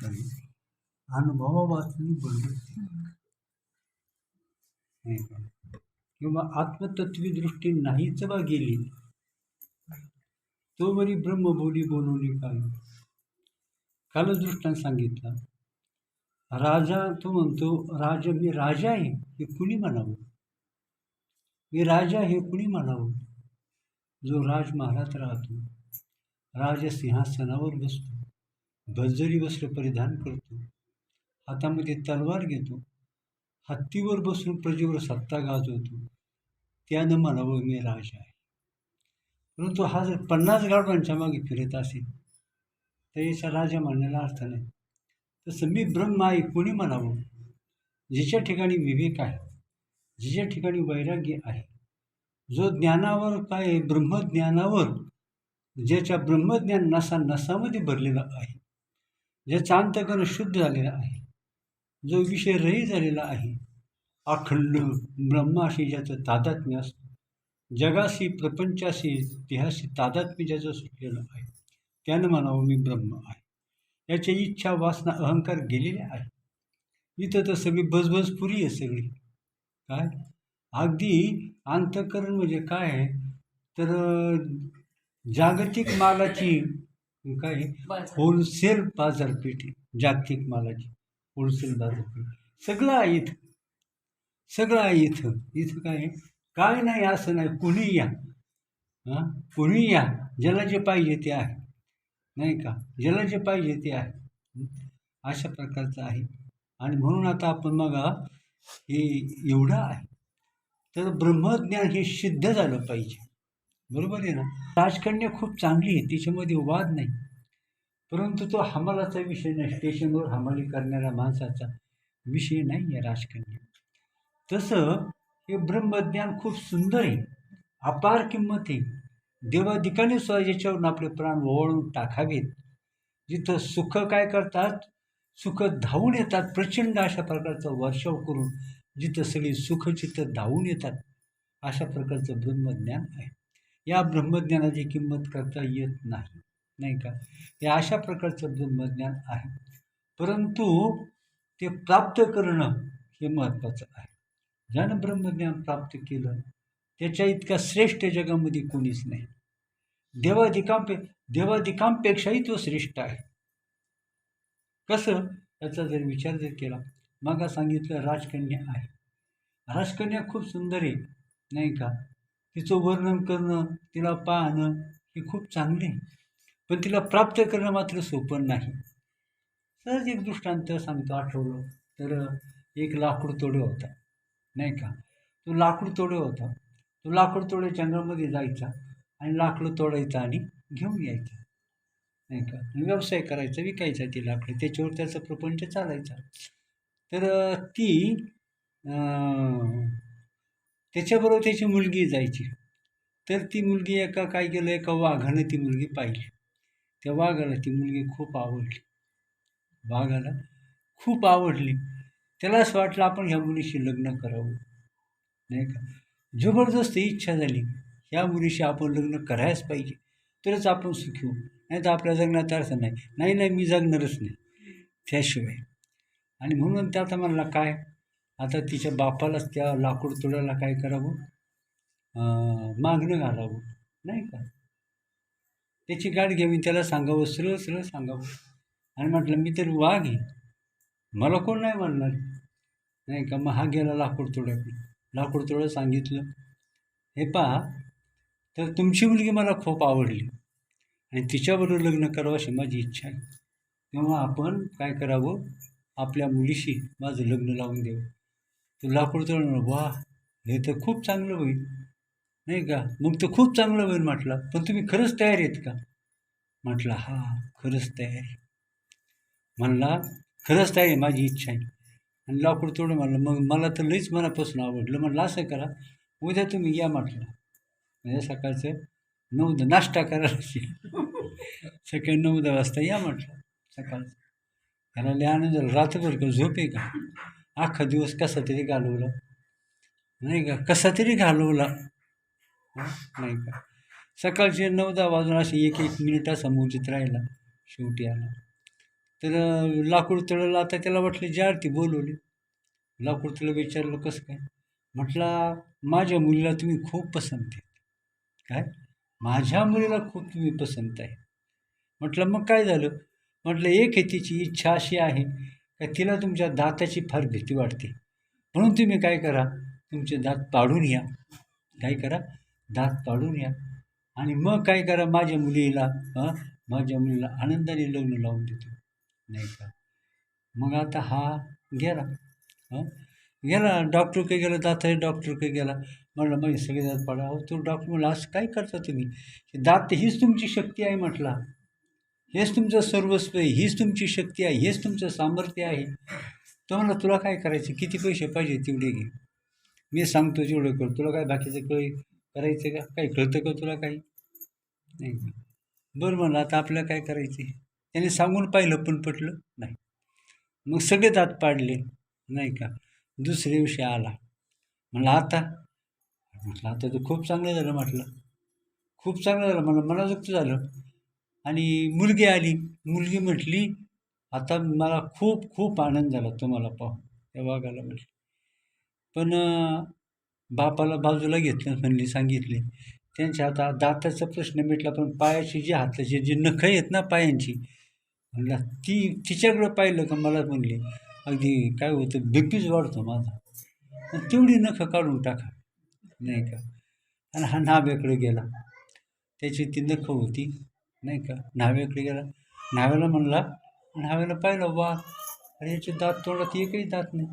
ठिकाणी अनुभवापासून बरोबर. का किंवा आत्मतत्वी दृष्टी नाहीच बा गेली. तो बरी ब्रह्मबोली बोलवली काय कालच दृष्टांत सांगितला. राजा तो म्हणतो राजा मी राजा आहे हे कुणी म्हणावं? मी राजा हे कुणी म्हणावं? जो राजमहालात राहतो राजसिंहासनावर बसतो. भजरी वस्त्र परिधान करतो. हातामध्ये तलवार घेतो. हत्तीवर बसून प्रजेवर सत्ता गाजवतो. त्यानं म्हणावं मी राजा आहे. परंतु हा जर पन्नास गाडवांच्या मागे फिरत असेल तर याचा राजा म्हणण्याला अर्थ नाही. तसं मी ब्रह्म आहे कोणी म्हणावं? जिच्या ठिकाणी विवेक आहे जिच्या ठिकाणी वैराग्य आहे जो ज्ञानावर काय आहे, ब्रह्मज्ञानावर ज्याच्या ब्रह्मज्ञान नसा नसामध्ये भरलेला आहे. ज्याचा अंतकरण शुद्ध झालेला आहे जो विषय रही झालेला आहे अखंड ब्रह्माशी ज्याचं तादात्म्य असतं जगाशी प्रपंचाशी देहाशी तादात्म्य ज्याचं सुटलेलं आहे त्यानं म्हणावं मी ब्रह्म आहे. याची इच्छा वासना अहंकार गेलेले आहे. इथं तर सगळी बजबज पुरी आहे सगळी. काय? अगदी अंतकरण म्हणजे काय? आहे तर जागतिक मालाची काय? होलसेल बाजारपेठ जागतिक मालाची. होलसेल बाजारपेठ. सगळं आहे इथं. सगळं आहे इथं. इथं काय? काय नाही असं नाही. कुणी या? हां? कुणी या? ज्याला जे पाहिजे ते आहे. नाही का? ज्याला जे पाहिजे ते आहे? अशा प्रकारचं आहे. आणि म्हणून आता आपण मग हे एवढं आहे. तर ब्रह्मज्ञान हे सिद्ध झालं पाहिजे. बरोबर आहे ना? राजकन्या खूप चांगली आहे तिच्यामध्ये वाद नाही. परंतु तो हमालाचा विषय नाही स्टेशनवर हमाली करणाऱ्या माणसाचा विषय नाही आहे राजकन्या. तसं हे ब्रह्मज्ञान खूप सुंदर आहे अपार किंमत आहे. देवाधिकाने सुद्धा याच्यावरून आपले प्राण ओवाळून टाकावेत. जिथं सुख काय करतात? सुख धावून येतात प्रचंड अशा प्रकारचा वर्षाव करून जिथं सगळी सुख जिथं धावून येतात अशा प्रकारचं ब्रह्मज्ञान आहे. या ब्रह्मज्ञानाची किंमत करता येत नाही नाही का? हे अशा प्रकारचं ब्रह्मज्ञान आहे. परंतु ते प्राप्त करणं हे महत्त्वाचं आहे. ज्यानं ब्रह्मज्ञान प्राप्त केलं त्याच्या इतका श्रेष्ठ जगामध्ये कोणीच नाही. देवाधिकांपे देवाधिकांपेक्षाही तो श्रेष्ठ आहे. कसं? याचा जर विचार जर केला मग सांगितलं राजकन्या आहे. राजकन्या खूप सुंदर आहे नाही का? तिचं वर्णन करणं तिला पाहणं हे खूप चांगले आहे. पण तिला प्राप्त करणं मात्र सोपं नाही. सहज एक दृष्टांत सांगतो आठवलं तर एक लाकूड तोडे होता नाही का? तो लाकूड तोडे होता. तो लाकूड तोडे जंगलामध्ये जायचा आणि लाकडं तोडायचा आणि घेऊन यायचा नाही का? व्यवसाय करायचा विकायचा ती लाकडं. त्याच्यावर त्याचा प्रपंच चालायचा. तर ती त्याच्याबरोबर त्याची मुलगी जायची. तर ती मुलगी एका काय केलं एका वाघानं ती मुलगी पाहिली. त्या वाघाला ती मुलगी खूप आवडली. वाघाला खूप आवडली. त्याला असं वाटलं आपण ह्या मुलीशी लग्न करावं. नाही का? जबरदस्त इच्छा झाली. ह्या मुलीशी आपण लग्न करायच पाहिजे. तरच आपण सुखी होऊ. नाही तर आपल्या जगण्यात अर्थ नाही. नाही नाही मी जगणारच नाही. त्याशिवाय. आणि म्हणून त्यात मला काय? आता तिच्या बापालाच त्या लाकूड तोडायला काय करावं? मागणं घालावं नाही का? त्याची गाठ घ्यावी त्याला सांगावं सरळ सरळ सांगावं. आणि म्हटलं मी तर वाघ आहे. मला कोण नाही म्हणणार? नाही का? मग हा गेला लाकूड तोड्याकडे. लाकूड तोडं सांगितलं हे पहा तर तुमची मुलगी मला खूप आवडली. आणि तिच्याबरोबर लग्न करावं अशी माझी इच्छा आहे. तेव्हा आपण काय करावं? आपल्या मुलीशी माझं लग्न लावून द्यावं तो लाकूड तोडणार वा हे तर खूप चांगलं होईल. नाही का? मग तर खूप चांगलं होईल म्हटलं. पण तुम्ही खरंच तयार आहेत का? म्हटलं हा खरंच तयार म्हणला खरंच तयार आहे माझी इच्छा आहे. आणि लाकूड तोडं म्हणलं मग मला तर लईच मनापासून आवडलं. म्हटलं असं करा उद्या तुम्ही या म्हटलं. म्हणजे सकाळचं नऊ द नाश्ता करायला सकाळी नऊ दहा वाजता या म्हटलं सकाळचं. त्याला लय आनंद झाला. रात्रभर का झोप आहे का? अख्खा दिवस कसा तरी घालवला. नाही का? कसा तरी घालवला. नाही का? सकाळचे नऊ दहा वाजून असे एक एक मिनिट असा मोजित राहिला शेवटी आला. तर लाकूड तळलं. आता त्याला वाटलं जी आरती बोलवली. लाकूड तळं विचारलं कसं काय? म्हटला माझ्या मुलीला तुम्ही खूप पसंत आहे काय? माझ्या मुलीला खूप तुम्ही पसंत आहे. म्हटलं मग काय झालं? म्हटलं एक आहे तिची इच्छा अशी आहे तिला तुमच्या दाताची फार भीती वाटते. म्हणून तुम्ही काय करा तुमचे दात पाडून या. काय करा दात पाडून या. आणि मग काय करा माझ्या मुलीला माझ्या मुलीला आनंदाने लग्न लावून देतो. नाही का? मग आता हा गेला. हं गेला. काही गेला दात आहे काही गेला. म्हणलं मग सगळे दात पाडा. अहो तो डॉक्टर म्हणला असं काय करता तुम्ही? दात हीच तुमची शक्ती आहे म्हटला. हेच तुमचं सर्वस्व आहे हीच तुमची शक्ती आहे हेच तुमचं सामर्थ्य आहे. तो म्हणला तुला काय करायचं? किती पैसे पाहिजे तेवढे घे. मी सांगतो जेवढं कर. तुला काय बाकीचं कळ करायचं का? काही कळतं का तुला काही? नाही का? बरं म्हणलं आता आपल्याला काय करायचं? त्याने सांगून पाहिलं पण पटलं नाही. मग सगळे दात पाडले नाही का? दुसऱ्या दिवशी आला. म्हणलं आता? म्हटलं आता तर खूप चांगलं झालं म्हटलं. खूप चांगलं झालं. मला मनाजोगतं झालं. आणि मुलगी आली. मुलगी म्हटली आता मला खूप खूप आनंद झाला तुम्हाला पाहून. त्या वाघाला म्हटलं. पण बापाला बाजूला घेतलं म्हणली सांगितले त्यांच्या आता दाताचा प्रश्न मिटला पण पायाची जी हाताची जी नखं आहेत ना पायांची म्हणला ती तिच्याकडं पाहिलं का मला? म्हणली. अगदी काय होतं बीपीच वाढतो माझा. तेवढी नखं काढून टाका. नाही का? आणि हा नाभ्याकडे गेला. त्याची ती नखं होती. नाही का? न्हाव्याकडे गेला. न्हाव्याला म्हणला न्हाव्याला पाहिलं वा. अरे याचे दात तोंडात एकही दात नाही.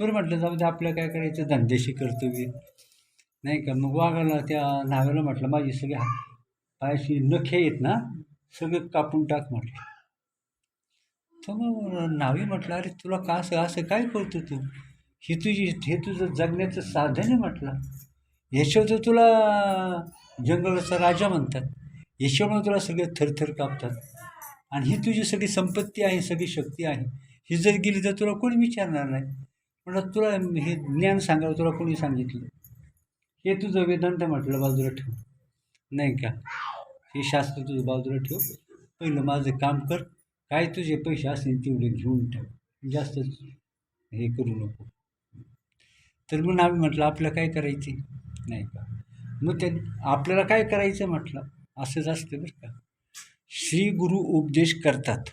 बरं म्हटलं जाऊ दे आपल्या काय करायचं? धंदेशी कर्तव्य नाही का? मग वाघाला त्या न्हाव्याला म्हटलं माझी सगळी हा पायाशी नखे आहेत ना सगळे कापून टाक म्हटलं. तर मग न्हावी म्हटलं अरे तुला का असं असं काय करतो तू? ही तुझी हे तुझं जगण्याचं साधन आहे म्हटलं. याच्यावर तर तुला जंगलाचा राजा म्हणतात. याच्यामुळे तुला सगळे थरथर कापतात. आणि ही तुझी सगळी संपत्ती आहे सगळी शक्ती आहे. ही जर गेली तर तुला कोणी विचारणार नाही. म्हटलं तुला हे ज्ञान सांगावं तुला कोणी सांगितलं? हे तुझं वेदांत म्हटलं बाजूला ठेव. नाही का? हे शास्त्र तुझं बाजूला ठेव. पहिलं माझं काम कर. काय तुझे पैसे असतील तेवढे घेऊन ठेव जास्त हे करू नको. तर मग आम्ही म्हटलं आपलं काय करायचं? नाही का? मग त्या आपल्याला काय करायचं म्हटलं? असंच असतं बरं का. श्री गुरु उपदेश करतात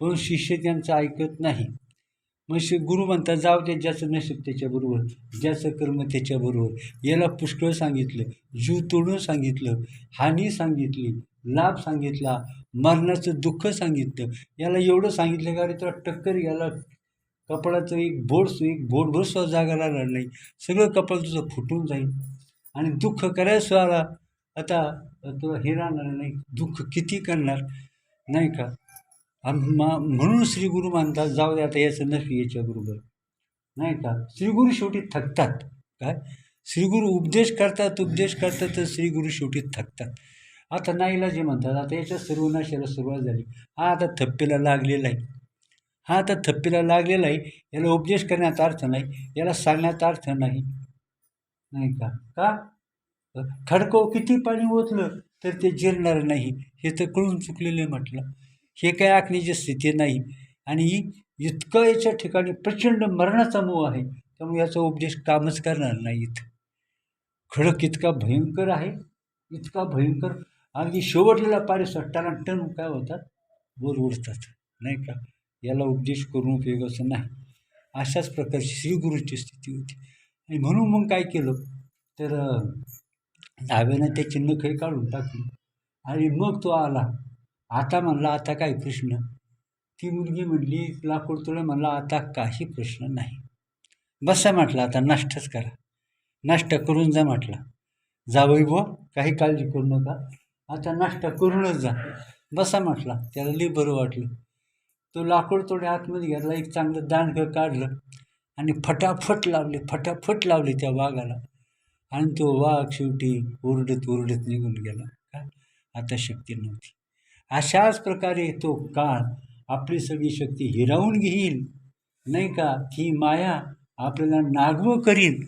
पण शिष्य त्यांचं ऐकत नाही. मग श्री गुरु म्हणतात जाऊ दे ज्याचं नशीब त्याच्याबरोबर ज्याचं कर्म त्याच्याबरोबर. याला पुष्कळ सांगितलं जीव तोडून सांगितलं हानी सांगितली लाभ सांगितला मरणाचं दुःख सांगितलं. याला एवढं सांगितलं का अरे तुला टक्कर याला कपाळाचं एक बोट एक बोटभर सुद्धा जागा राहणार नाही. सगळं कपाळ तुझं फुटून जाईल आणि दुःख करायला सुद्धा आता तुला हे राहणार नाही दुःख किती करणार? नाही का? मा- म्हणून श्री गुरु मानतात जाऊ दे आता याचं नक्की याच्याबरोबर. नाही का? श्रीगुरु शेवटी थकतात. काय? श्रीगुरु उपदेश करतात उपदेश करतात तर श्रीगुरु शेवटी थकतात. आता नाईला जे म्हणतात आता याच्या सर्वनाशाला सुरुवात झाली. हा आता थप्पीला लागलेला आहे. हा आता थप्पीला लागलेला आहे. याला उपदेश करण्याचा अर्थ नाही. याला सांगण्याचा अर्थ नाही. नाही का? का? खडको किती पाणी ओतलं तर ते जिरणार नाही. हे तर कळून चुकलेलं म्हटलं. हे काय आखण्याची स्थिती नाही. आणि इतकं याच्या ठिकाणी प्रचंड मरणाचा मोह आहे. त्यामुळे याचा उपदेश कामच करणार नाही इथं खडक इतका भयंकर आहे. इतका भयंकर. अगदी शेवटलेला पारी सट्टाला टन काय होतात? वर उडतात. नाही का? याला उपदेश करून उपयोगाचं नाही. अशाच प्रकारची श्रीगुरूची स्थिती होती. आणि म्हणून मग काय केलं? तर दहाव्यानं त्याची खेळ काढून टाकली. आणि मग तो आला. आता म्हणला आता काय प्रश्न? ती मुलगी म्हणली लाकूड तुला म्हणला आता काही प्रश्न नाही. बसा म्हटलं आता नाश्ताच करा. नाश्ता करून जा म्हटला. जावई बुवा काही काळजी करू नका. आता नाश्ता करूनच जा. बसा म्हटला त्याला लई बरं वाटलं. तो लाकूड तोडे आतमध्ये घेतला एक चांगलं दांडगं काढलं आणि फटाफट लावले फटाफट लावले त्या वाघाला. आणि तो वाघ शेवटी ओरडत ओरडत निघून गेला. का? आता शक्ती नव्हती. अशाच प्रकारे तो काळ आपली सगळी शक्ती हिरावून घेईल. नाही का? ही माया आपल्याला नागवं करील.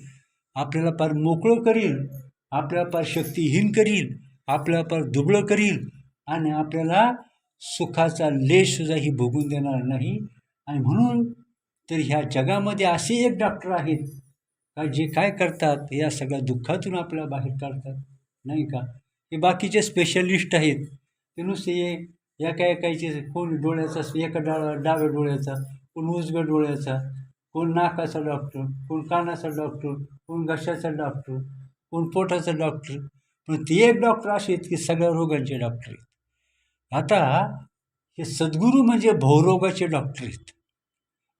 आपल्याला फार मोकळं करील. आपल्याला फार शक्तीहीन करील. आपल्याला फार दुबळं करील. आणि आपल्याला सुखाचा लेशसुद्धा ही भोगून देणार नाही. आणि म्हणून तर ह्या जगामध्ये असे एक डॉक्टर आहेत का जे काय करतात या सगळ्या दुःखातून आपल्याला बाहेर काढतात नाही का? हे बाकीचे स्पेशलिस्ट आहेत. ते नुसते ये एका एकाचे कोण डोळ्याचा एका डा डाव्या डोळ्याचा कोण उजव्या डोळ्याचा कोण नाकाचा डॉक्टर कोण कानाचा डॉक्टर कोण घशाचा डॉक्टर कोण पोटाचा डॉक्टर पण ते एक डॉक्टर असे आहेत की सगळ्या रोगांचे डॉक्टर आहेत. आता हे सद्गुरू म्हणजे भवरोगाचे डॉक्टर आहेत.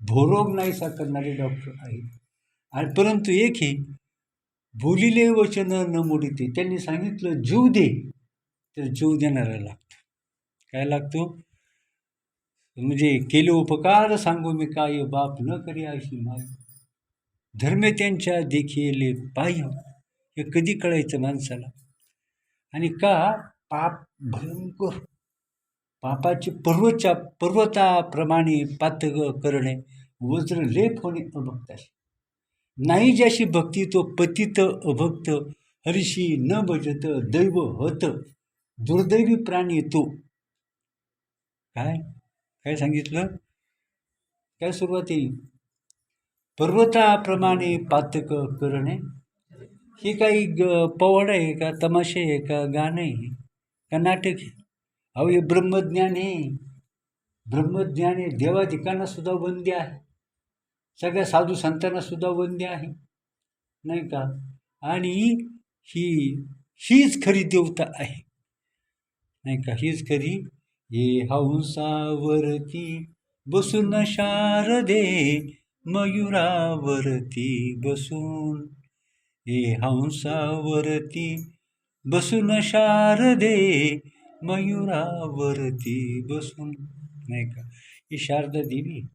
भवरोग नाहीसा करणारे डॉक्टर आहेत. आणि परंतु एक ही बोलिले वचन न मोडिते. त्यांनी सांगितलं जीव दे. तर जीव देणारा लागतो. काय लागतो? म्हणजे केले उपकार सांगू मी काय बाप न करी अशी माय. धर्मे त्यांच्या देखील पाह्य हे कधी कळायचं माणसाला? आणि का? पाप भयंकर. पापाची पर्वच्या पर्वताप्रमाणे पातग करणे वज्रलेप होणे अभक्ताशी. नाही ज्याशी भक्ती तो पतित अभक्त. हरिशी न भजत दैव हत. दुर्दैवी प्राणी तो काय? काय सांगितलं? काय सुरुवात येईल? पर्वताप्रमाणे पातक करणे. हे काही ग पवड आहे का? तमाशे आहे का? गाणं आहे? का नाटक आहे? अहो हे ब्रह्मज्ञान आहे. ब्रह्मज्ञान आहे देवाधिकांना सुद्धा वंद्य आहे. सगळ्या साधू संतांना सुद्धा वंद्य आहे. नाही का? आणि ही हीच खरी देवता आहे. नाही का? हीच खरी ये हंसावरती बसून शारदे मयुरावरती बसून हे हंसावरती बसून शारदे मयुरावरती बसून. नाही का? ही शारदा देवी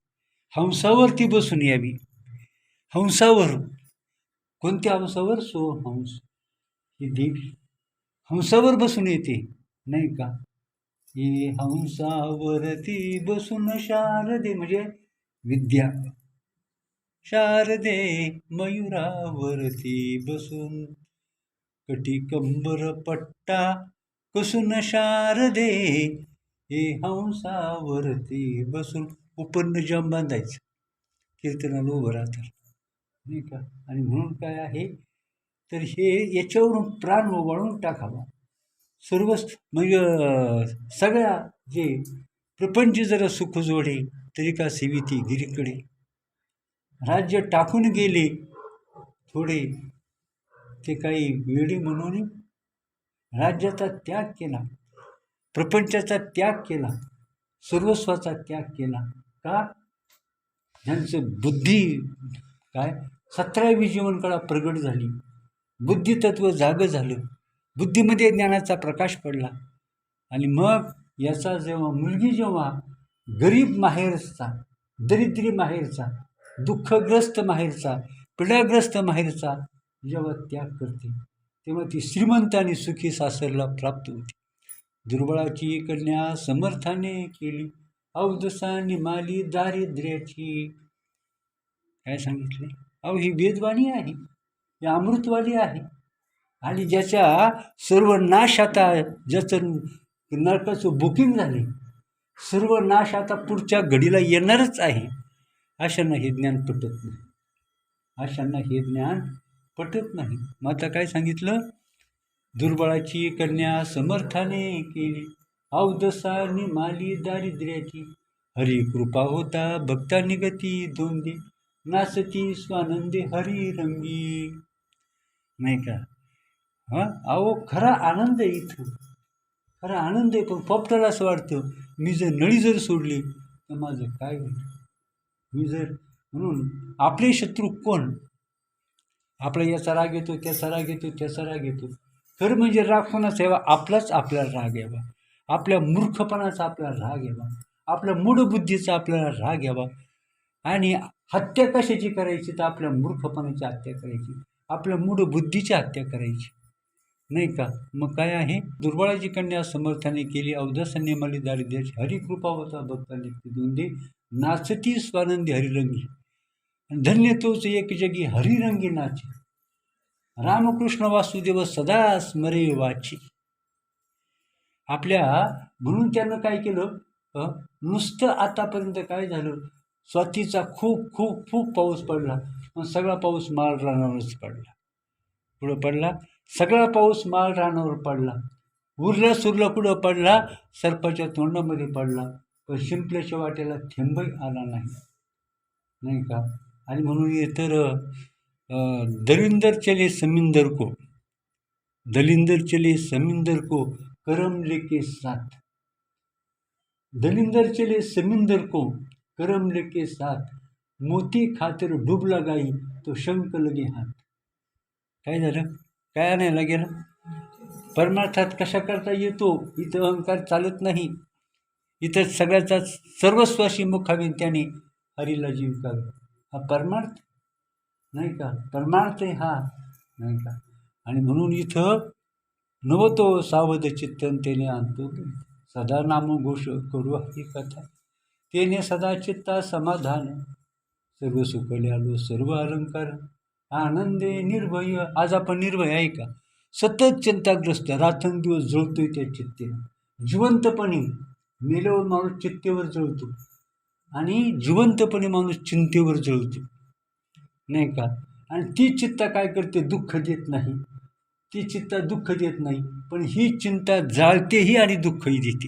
हंसावरती बसून यावी हंसावर कोणत्या हंसावर? सो हंस ही देवी. हंसावर बसून येते. नाही का? ही हंसावरती बसून शारदे म्हणजे विद्या. शारदे मयुरावरती बसून. कटी कंबर पट्टा कसून शारदे हे हंसावरती बसून. उपन्न जम बांधायचं. कीर्तनाला उभं राहतात. नाही का? आणि म्हणून काय आहे? तर हे याच्यावरून प्राण ओवाळून टाकावा. सर्व म्हणजे सगळ्या जे प्रपंच जरा सुख जोडे तरी का सेविती गिरीकडे. राज्य टाकून गेले थोडे ते काही वेळी म्हणून राज्याचा त्याग केला प्रपंचाचा त्याग केला सर्वस्वाचा त्याग केला. का? ज्यांचं बुद्धी काय? सतरावी जीवनकळा प्रगट झाली. बुद्धितत्व जागं झालं. बुद्धीमध्ये ज्ञानाचा प्रकाश पडला. आणि मग याचा जेव्हा मुलगी जेव्हा गरीब माहेरचा दरिद्री माहेरचा दुःखग्रस्त माहेरचा पिढाग्रस्त माहेरचा जेव्हा त्याग करते तेव्हा ती श्रीमंत आणि सुखी सासरला प्राप्त होते. दुर्बळाची कन्या समर्थाने केली. अवदसाने माली दारिद्र्याची. काय सांगितले? अहो ही वेदवाणी आहे. ही अमृतवाणी आहे. आणि ज्याच्या सर्व नाश आता ज्याचं नरकाचं बुकिंग झाले सर्व नाश आता पुढच्या घडीला येणारच आहे. अशांना हे ज्ञान पटत नाही. अशांना हे ज्ञान पटत नाही. मग आता काय सांगितलं? दुर्बळाची कन्या समर्थाने केली. अवदसाने माली दारिद्र्याची. हरी कृपा होता भक्ता निगती दोंदी नाचती स्वानंदी हरी रंगी. नाही का? हां? अहो खरा आनंद आहे इथं. खरा आनंद आहे पण पोपटाला असं वाटतं. मी जर नळी जर सोडली तर माझं काय होईल? मी जर म्हणून आपले शत्रू कोण? आपला याचा राग येतो त्याचा राग येतो त्याचा राग येतो. खरं म्हणजे राग कोणाचा यावा आपलाच आपल्याला राग यावा. आपल्या मूर्खपणाचा आपल्याला राग यावा. आपल्या मूढबुद्धीचा आपल्याला राग यावा. आणि हत्या कशाची करायची? तर आपल्या मूर्खपणाची हत्या करायची. आपल्या मूढबुद्धीची हत्या करायची. नाही का? मग काय आहे? दुर्बळाची कन्या समर्थाने केली. अवधसाने मली दारिद्र्याची हरिकृपा होता. भक्तांनी दोंदे नाचती स्वानंदी हरिरंगी. आणि धन्य तोच एक जगी हरिरंगी नाचे. रामकृष्ण वासुदेव सदा स्मरे वाची. आपल्या म्हणून त्यानं काय केलं? नुसतं आतापर्यंत काय झालं? स्वातीचा खूप खूप खूप पाऊस पडला. पण सगळा पाऊस माळ रानावरच पडला. पुढं पडला. सगळा पाऊस माळ रानावर पडला. उरला सुरला कुठं पडला? सर्पाच्या तोंडामध्ये पडला. पण शिंपल्याच्या वाट्याला थेंबही आला नाही. नाही का? आणि म्हणून हे तर दरिंदर दलिंदर चले समिंदर को दलिंदर चले समिंदर को करम लेके साथ। दलिंदर चले समिंदर को करम लेके साथ। मोती खातिर डुबला गाई तो शंक लगे हात काय झालं? काय आणायला गेलं परमार्थात कशा करता येतो? इथं अहंकार चालत नाही. इथं सगळ्याचा सर्वस्वाशी मुखावी त्याने हरीला जीविकावे हा परमार्थ नाही का? परमार्थ आहे हा. नाही का? आणि म्हणून इथं नवतो सावध चित्तन तेने आणतो सदा नाम घोष करू ही कथा. तेने सदा चित्ता समाधान. सर्व सुखले आलो सर्व अलंकार. आनंदे निर्भय. आज आपण निर्भय आहे का? सतत चिंताग्रस्त रात्रंदिवस जळतोय त्या चित्तेनं जिवंतपणे मेल्यावर माणूस चित्तेवर जळतो. आणि जिवंतपणे माणूस चिंतेवर जळतो. नाही का? आणि ती चित्ता काय करते? दुःख देत नाही. ती चिंता दुःख देत नाही. पण ही चिंता जाळतेही आणि दुःखही देते.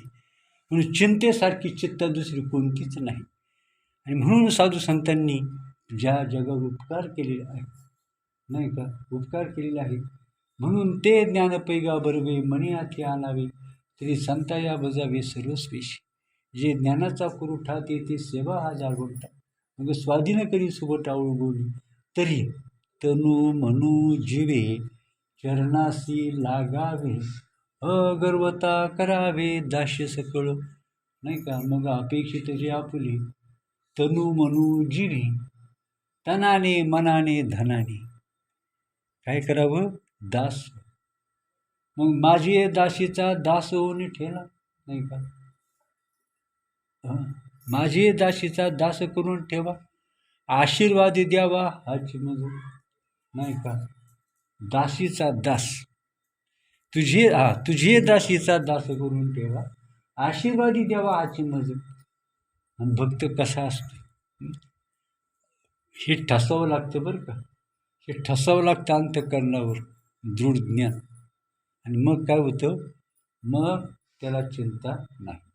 म्हणून चिंतेसारखी चित्ता दुसरी कोणतीच नाही. आणि म्हणून साधू संतांनी ज्या जगावर उपकार केलेले आहेत नाही का? उपकार केलेले आहेत. म्हणून ते ज्ञानपैगा बरवे मणी हाती आणावे तरी संता या बजावे सर्वस्वेशी. जे ज्ञानाचा पुरवठा ते ते सेवा हा जागवटा मग स्वाधीन करी सुबटावळ बोली. तरी तनु मनू जीवे चरणासी लागावे अगर्वता करावे दास्य सकळ. नाही का? मग अपेक्षित जी आपुली तनु मनू जीवे तनाने मनाने धनाने. काय करावं? दास. मग माझी दाशीचा दास होऊन ठेला नाही का? हं. माझी दाशीचा दास करून ठेवा. आशीर्वाद द्यावा हाची मजूर नाही का? दासीचा दास. तुझे हा तुझे दासीचा दास करून ठेवा. आशीर्वादी द्यावा हाची मजूर आणि भक्त कसा असतो? हे ठसावं लागतं बरं का? हे ठसावं लागतं अंतकरणावर दृढ ज्ञान. आणि मग काय होतं? मग त्याला चिंता नाही.